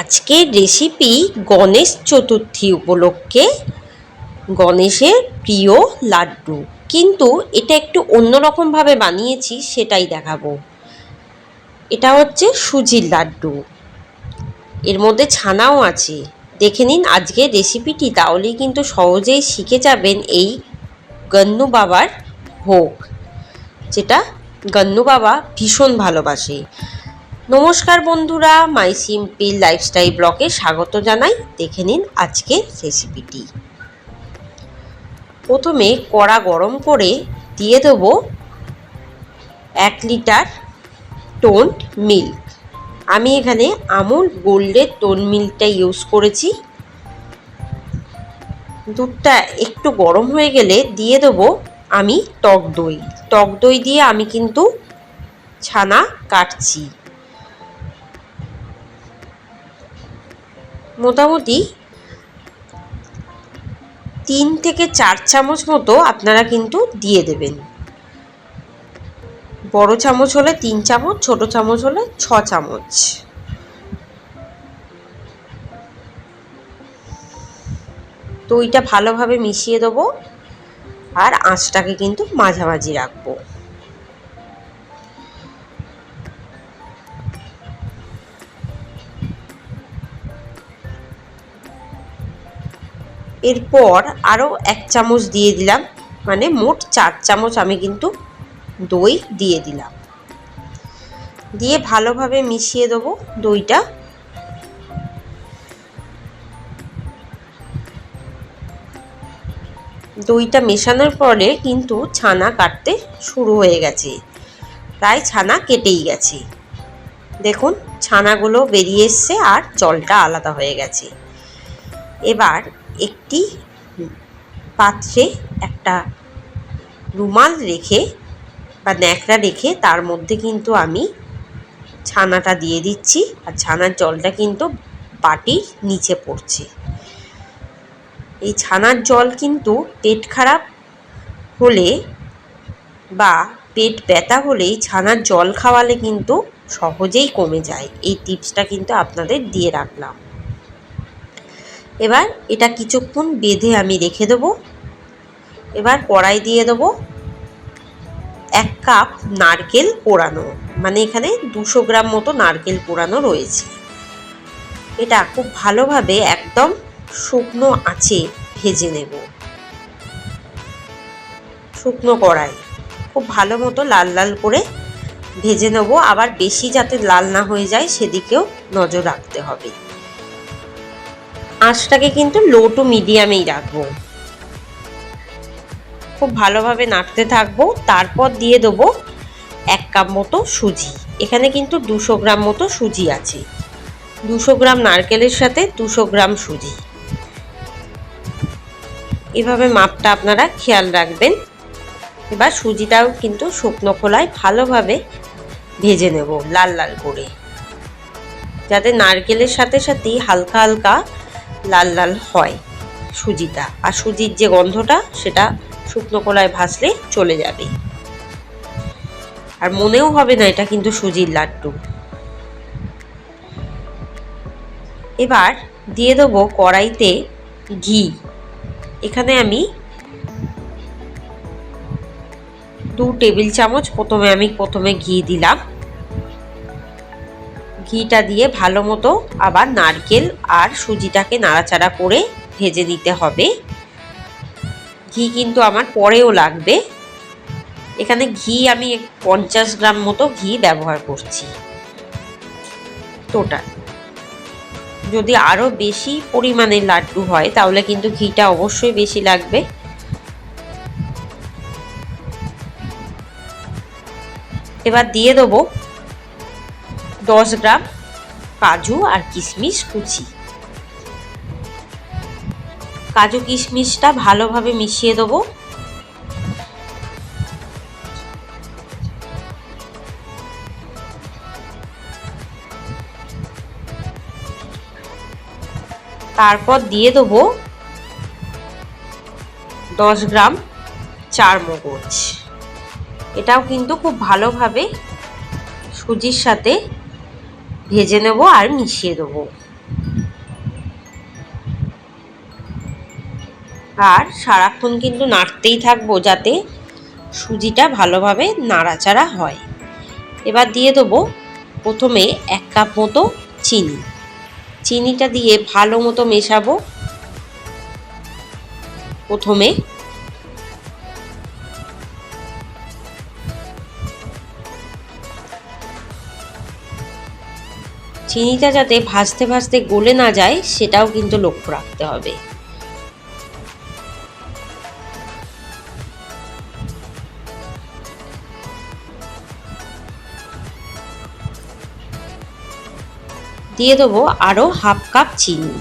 আজকের রেসিপি গণেশ চতুর্থী উপলক্ষে গণেশের প্রিয় লাড্ডু। কিন্তু এটা একটু অন্যরকমভাবে বানিয়েছি, সেটাই দেখাবো। এটা হচ্ছে সুজির লাড্ডু। এর মধ্যে ছানাও আছে। দেখে নিন আজকের রেসিপিটি তাহলেই কিন্তু সহজেই শিখে যাবেন এই গন্নু বাবার ভোগ, যেটা গন্নু বাবা ভীষণ ভালোবাসে। নমস্কার বন্ধুরা, মাই সিম্পল লাইফস্টাইল ব্লকে স্বাগত জানাই। দেখে নিন আজকের রেসিপিটি। প্রথমে কড়া গরম করে দিয়ে দেবো এক লিটার টোন্ড মিল্ক। আমি এখানে আমুল গোল্ডের টোন মিল্কটা ইউজ করেছি। দুধটা একটু গরম হয়ে গেলে দিয়ে দেবো আমি টক দই। টক দই দিয়ে আমি কিন্তু ছানা কাটছি। মোটামুটি তিন থেকে চার চামচ মতো আপনারা কিন্তু দিয়ে দেবেন। বড় চামচ হলে তিন চামচ, ছোট চামচ হলে ছ চামচ। দইটা ভালোভাবে মিশিয়ে দেবো আর আঁচটাকে কিন্তু মাঝামাঝি রাখব। এরপর আরও এক চামচ দিয়ে দিলাম মানে মোট চার চামচ আমি কিন্তু দই দিয়ে দিলাম। দিয়ে ভালোভাবে মিশিয়ে দেবো দইটা। দইটা মেশানোর পরে কিন্তু ছানা কাটতে শুরু হয়ে গেছে। প্রায় ছানা কেটেই গেছে। দেখুন, ছানাগুলো বেরিয়ে এসছে আর জলটা আলাদা হয়ে গেছে। এবার একটি পাত্রে একটা রুমাল রেখে বা ন্যাকড়া রেখে তার মধ্যে কিন্তু আমি ছানাটা দিয়ে দিচ্ছি আর ছানার জলটা কিন্তু বাটির নিচে পড়ছে। এই ছানার জল কিন্তু পেট খারাপ হলে বা পেট ব্যথা হলেই ছানার জল খাওয়ালে কিন্তু সহজেই কমে যায়। এই টিপসটা কিন্তু আপনাদের দিয়ে রাখলাম। এবার এটা কিছুক্ষণ বেঁধে আমি রেখে দেবো। এবার কড়াই দিয়ে দেবো এক কাপ নারকেল পোড়ানো মানে এখানে দুশো গ্রাম মতো নারকেল পোড়ানো রয়েছে। এটা খুব ভালোভাবে একদম শুকনো আছে ভেজে নেব। শুকনো কড়াই, খুব ভালো মতো লাল লাল করে ভেজে নেব। আবার বেশি যাতে লাল না হয়ে যায়, সেদিকেও নজর রাখতে হবে। আঁচটাকে কিন্তু লো টু মিডিয়ামেই রাখব। খুব ভালোভাবে নাড়তে থাকব, তারপর দিয়ে দেবো এক কাপ মতো সুজি। এখানে কিন্তু দুশো গ্রাম মতো সুজি আছে। দুশো গ্রাম নারকেলের সাথে দুশো গ্রাম সুজি। এভাবে মাপটা আপনারা খেয়াল রাখবেন। এবার সুজিটাও কিন্তু শুকনো খোলায় ভালোভাবে ভেজে নেব লাল লাল করে। যাতে নারকেলের সাথে সাথেই হালকা হালকা লাল লাল হয় সুজিটা। আর সুজির যে গন্ধটা, সেটা শুকনো কলায় ভাসলে চলে যাবে। আর মনেও হবে না এটা কিন্তু সুজির লাড্ডু। এবার দিয়ে দেবো কড়াইতে ঘি। এখানে আমি দু টেবিল চামচ প্রথমে আমি প্রথমে ঘি দিলাম। ঘিটা দিয়ে ভালো মতো আবার নারকেল আর সুজিটাকে নাড়াচাড়া করে ভেজে নিতে হবে। ঘি কিন্তু আমার পরেও লাগবে। এখানে ঘি আমি পঞ্চাশ গ্রাম মতো ঘি ব্যবহার করছি। টোটাল। যদি আরও বেশি পরিমাণে লাড্ডু হয়, তাহলে কিন্তু ঘিটা অবশ্যই বেশি লাগবে। এবার দিয়ে দেবো দশ গ্রাম কাজু আর কিশমিশ কুচি। কাজু কিশমিশটা ভালোভাবে মিশিয়ে দেবো। তারপর দিয়ে দেবো দশ গ্রাম চার মগজ এটাও কিন্তু খুব ভালোভাবে সুজির সাথে ভেজে নেব আর মিশিয়ে দেব। আর সারাক্ষণ কিন্তু নাড়তেই থাকব যাতে সুজিটা ভালোভাবে নাড়াচাড়া হয়। এবার দিয়ে দেবো প্রথমে এক কাপ মতো চিনি। চিনিটা দিয়ে ভালো মতো মেশাবো। প্রথমে চিনিটা যাতে ভাজতে ভাজতে গলে না যায়, সেটাও কিন্তু লক্ষ্য রাখতে হবে। দিয়ে দেবো আরও হাফ কাপ চিনি।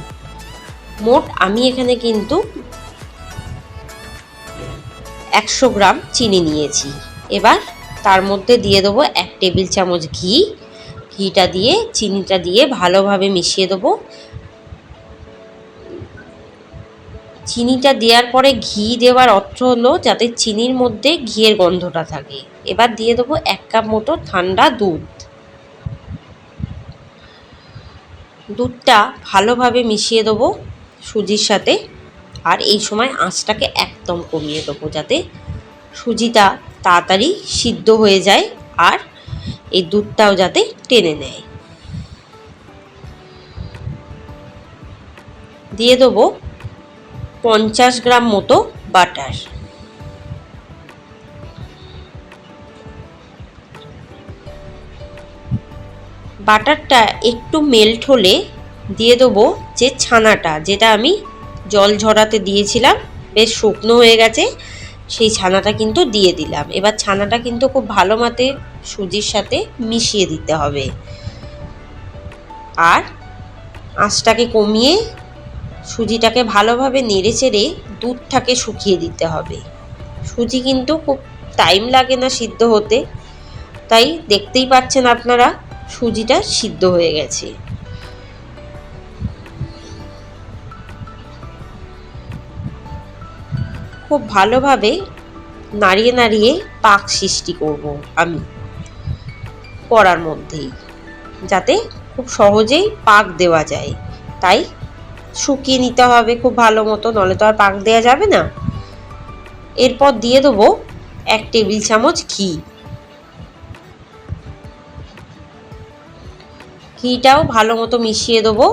মোট আমি এখানে কিন্তু একশো গ্রাম চিনি নিয়েছি। এবার তার মধ্যে দিয়ে দেবো এক টেবিল চামচ ঘি। ঘিটা দিয়ে, চিনিটা দিয়ে ভালোভাবে মিশিয়ে দেবো। চিনিটা দেওয়ার পরে ঘি দেওয়ার অর্থ হলো যাতে চিনির মধ্যে ঘিয়ের গন্ধটা থাকে। এবার দিয়ে দেবো এক কাপ মতো ঠান্ডা দুধ। দুধটা ভালোভাবে মিশিয়ে দেবো সুজির সাথে। আর এই সময় আঁচটাকে একদম কমিয়ে দেবো যাতে সুজিটা তাড়াতাড়ি সিদ্ধ হয়ে যায় আর এই দুধটাও যাতে টেনে নেয়। দিয়ে দেবো পঞ্চাশ গ্রাম মতো বাটার। বাটারটা একটু মেল্ট হলে দিয়ে দেবো যে ছানাটা, যেটা আমি জল ঝরাতে দিয়েছিলাম, বেশ শুকনো হয়ে গেছে, সেই ছানাটা কিন্তু দিয়ে দিলাম। এবার ছানাটা কিন্তু খুব ভালো মতে সুজির সাথে মিশিয়ে দিতে হবে। আর আঁচটাকে কমিয়ে সুজিটাকে ভালোভাবে নেড়ে চেড়ে দুধটাকে শুকিয়ে দিতে হবে। সুজি কিন্তু খুব টাইম লাগে না সিদ্ধ হতে। তাই দেখতেই পাচ্ছেন আপনারা, সুজিটা সিদ্ধ হয়ে গেছে। খুব ভালোভাবে নাড়িয়ে নাড়িয়ে পাক সৃষ্টি করব আমি। করার মধ্যেই, যাতে খুব সহজেই পাক দেওয়া যায়। তাই শুকিয়ে নিতে হবে খুব ভালো মতো, নলে তো আর পাক দেওয়া যাবে না। এরপর দিয়ে দেবো এক টেবিল চামচ ঘি। ঘিটাও ভালো মতো মিশিয়ে দেবো।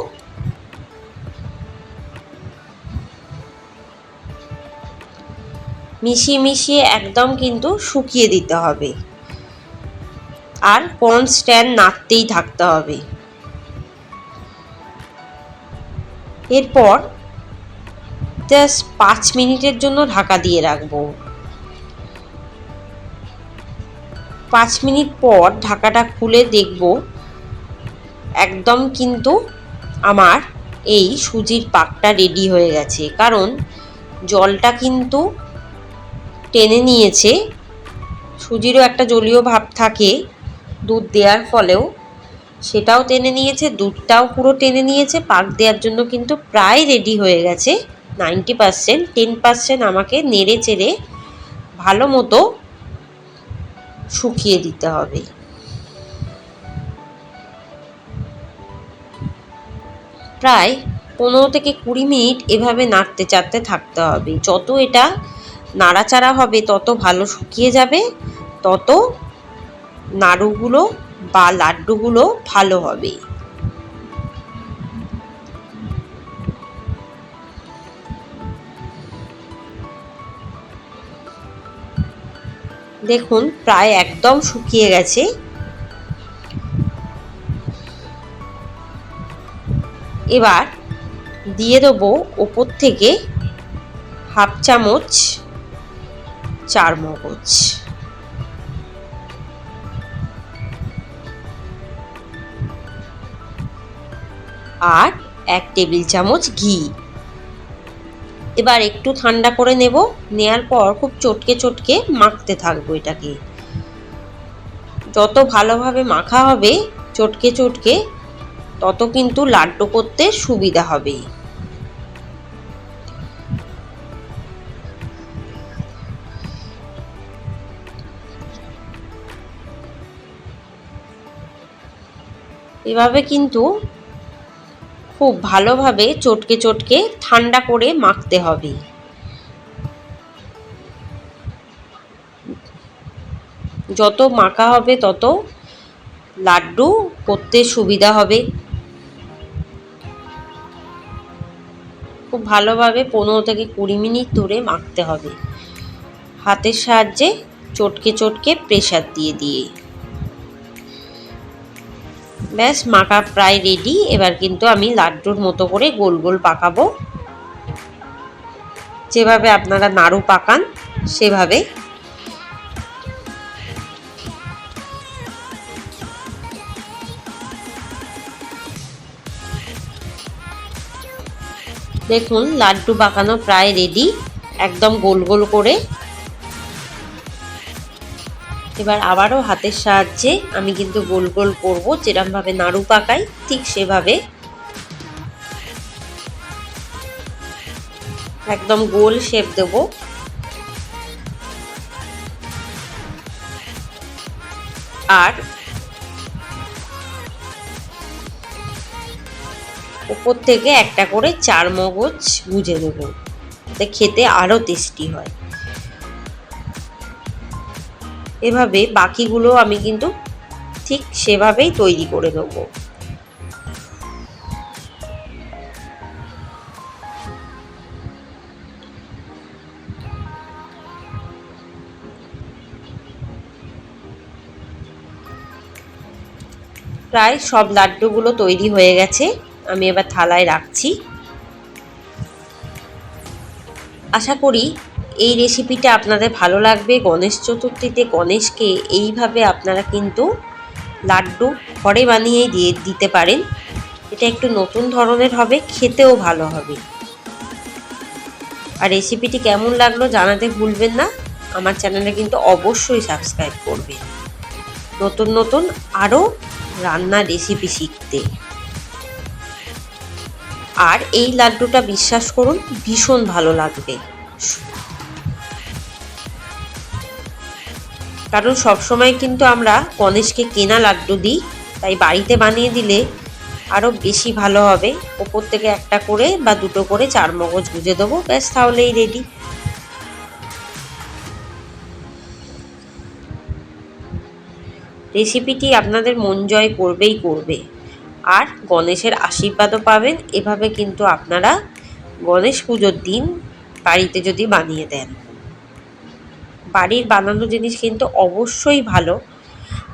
মিশিয়ে মিশিয়ে একদম কিন্তু শুকিয়ে দিতে হবে। আর কনস্ট্যান্ট নাড়তেই থাকতে হবে। এরপর জাস্ট পাঁচ মিনিটের জন্য ঢাকা দিয়ে রাখব। পাঁচ মিনিট পর ঢাকাটা খুলে দেখব একদম কিন্তু আমার এই সুজির পাকটা রেডি হয়ে গেছে। কারণ জলটা কিন্তু টেনে নিয়েছে। সুজিরও একটা জলীয় ভাব থাকে। দুধ দেওয়ার ফলেও সেটাও টেনে নিয়েছে, দুধটাও পুরো টেনে নিয়েছে, পাক দেওয়ার জন্য কিন্তু প্রায় রেডি হয়ে গেছে। নাইনটি পারসেন্ট টেন পারসেন্ট আমাকে নেড়ে চেড়ে ভালো মতো শুকিয়ে দিতে হবে। প্রায় পনেরো থেকে কুড়ি মিনিট এভাবে নাড়তে চাড়তে থাকতে হবে। যত এটা নাড়াচাড়া হবে, তত ভালো শুকিয়ে যাবে, তত নাড়ুগুলো বা লাড্ডুগুলো ভালো হবে। দেখুন, প্রায় একদম শুকিয়ে গেছে। এবার দিয়ে দেবো ওপর থেকে হাফ চামচ চার মগজ আর এক টেবিল চামচ ঘি। এবার একটু ঠান্ডা করে নেব। নেয়ার পর খুব চটকে চটকে মাখতে থাকব এটাকে। যত ভালোভাবে মাখা হবে, চটকে চটকে, তত কিন্তু লাড্ডু করতে সুবিধা হবে। এভাবে কিন্তু খুব ভালোভাবে চটকে চটকে ঠান্ডা করে মাখতে হবে। যত মাখা হবে, তত লাড্ডু করতে সুবিধা হবে। খুব ভালোভাবে পনেরো থেকে কুড়ি মিনিট ধরে মাখতে হবে। হাতের সাহায্যে চটকে চটকে প্রেশার দিয়ে দিয়ে। ব্যাস, মাখা প্রায় রেডি এবার কিন্তু আমি লাড্ডুর মতো করে গোল গোল পাকাবো। যেভাবে আপনারা নাড়ু পাকান, সেভাবে। দেখুন, লাড্ডু পাকানো প্রায় রেডি একদম গোল গোল করে। এবার আবারও হাতের সাহায্যে আমি কিন্তু গোল গোল করব, যেরমভাবে নাড়ু পাকাই, ঠিক সেভাবে। একদম গোল শেপ দেব। আর উপর থেকে একটা করে চার মগজ গুজে দেবো খেতে আরও টেস্টি হয়। এভাবে বাকিগুলো আমি কিন্তু ঠিক সেভাবেই তৈরি করে দেবো প্রায় সব লাড্ডুগুলো তৈরি হয়ে গেছে, আমি এবার থালায় রাখছি। আশা করি এই রেসিপিটা আপনাদের ভালো লাগবে। গণেশ চতুর্থীতে গণেশকে এইভাবে আপনারা কিন্তু লাড্ডু ঘরে বানিয়েই দিয়ে দিতে পারেন। এটা একটু নতুন ধরনের হবে, খেতেও ভালো হবে। আর রেসিপিটি কেমন লাগল জানাতে ভুলবেন না। আমার চ্যানেলে কিন্তু অবশ্যই সাবস্ক্রাইব করবেন। নতুন নতুন আরও রান্নার রেসিপি শিখতে। আর এই লাড্ডুটা বিশ্বাস করুন, ভীষণ ভালো লাগবে। কারণ সবসময় কিন্তু আমরা গণেশকে কেনা লাড্ডু দিই, তাই বাড়িতে বানিয়ে দিলে আরও বেশি ভালো হবে। ওপর থেকে একটা করে বা দুটো করে চার মগজ গুঁজে দেবো, ব্যাস তাহলেই রেডি রেসিপিটি আপনাদের মন জয় করবেই করবে। আর গণেশের আশীর্বাদও পাবেন, এভাবে কিন্তু আপনারা গণেশ পুজোর দিন বাড়িতে যদি বানিয়ে দেন। বাড়ির বানানো জিনিস কিন্তু অবশ্যই ভালো।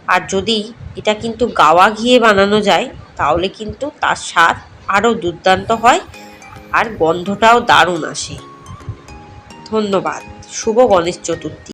আর যদি এটা কিন্তু গাওয়া ঘিয়ে বানানো যায়, তাহলে কিন্তু তার স্বাদ আরও দুর্দান্ত হয় আর গন্ধটাও দারুণ আসে। ধন্যবাদ। শুভ গণেশ চতুর্থী।